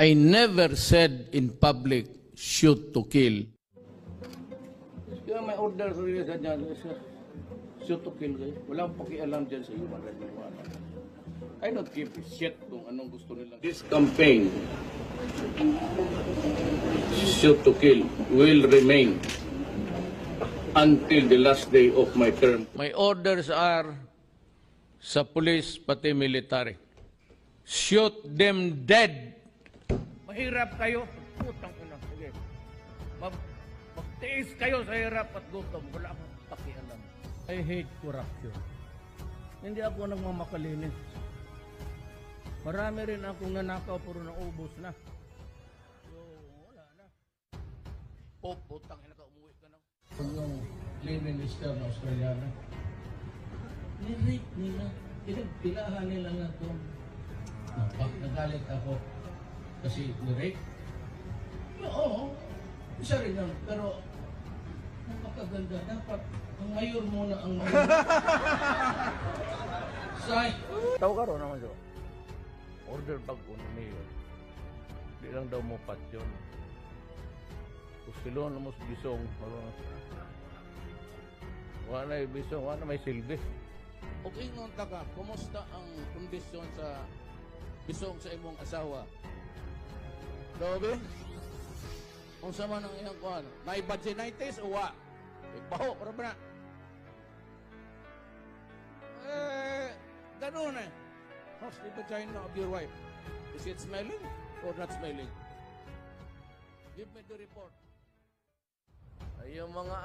I never said in public, shoot to kill. Kaya may order sa rin ganyan, sir. Shoot to kill kayo. Walang pakialam dyan sa human rights. I don't give a shit kung anong gusto nila. This campaign, shoot to kill, will remain until the last day of my term. My orders are sa police pati military. Shoot them dead. Mahirap kayo. Putang ina. Sige. Mag magtiis kayo sa hirap at gutom. Wala akong pakialam. I hate corruption. Hindi ako nagmamakalinis. Marami rin akong nanakaw pero naubos na. So, wala na. Oh, putang ina ka, umuwi ka na. Yung Lenin Minister na Australiana, nirate nila. Pinagpilahan nila na ito. Nagalit ako kasi nirate. Oo, isa rin yun. Pero, napakaganda. Dapat, ang mayor muna ang mayor. Say, Tahu ka ron naman siya. Order bag ko ni Mayor. Di lang daw mo pat yun. Kustilon mo sa bisong. Ano, Wala na yung bisong, wala na may silbi. Okay nung taga, kumusta ang kondisyon sa bisong sa imong asawa? Dobe? Kung sa man ang iyang kuhan, may vaginitis o wa? Ibaho, para ba na? Eh, ganun eh. How's the vagina of your wife? Is it smelling or not smelling? Give me the report. Ay, yung mga